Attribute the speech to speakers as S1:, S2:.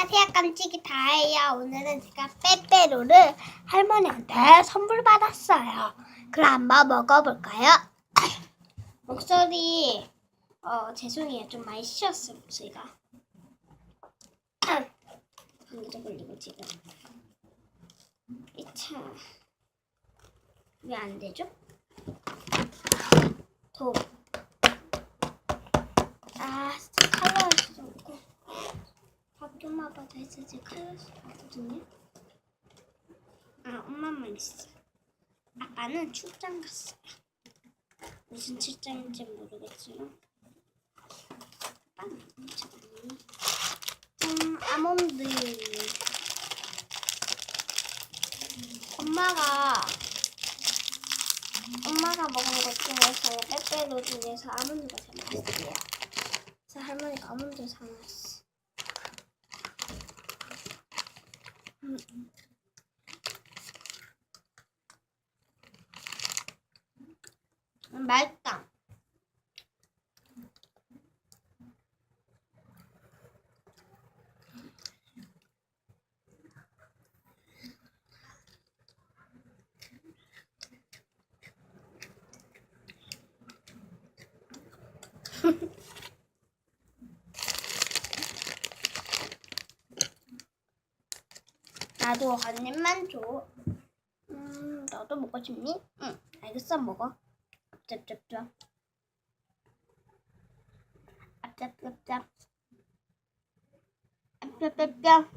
S1: 안녕하세요 깜찍이 다예요 오늘은 제가 빼빼로를 할머니한테 선물 받았어요. 그럼 한번 먹어볼까요? 목소리 어 죄송해요. 좀 많이 쉬었어요 목소리가 감기도 걸리고 지금. 2차. 왜안 되죠? 도 아, 진짜 칼로할 수도 없고. 학교마다 있을지 칼로할 수도 없거든요. 아, 엄마만 있어. 아빠는 출장 갔어요. 무슨 출장인지 모르겠지만. 아빠는 출장이. 음, 아몬드. 엄마가 엄마가 먹은 것 중에서 빼빼로 중에서 아몬드가 제일 맛있어요. 그래서 할머니가 아몬드 사놨어. 음. 음, 맛있다. 나도 한 입만 줘. 음, 너도 먹고 싶니? 응, 알겠어, 먹어. 짭짭짭. 짭짭짭짭. 짭짭짭짭.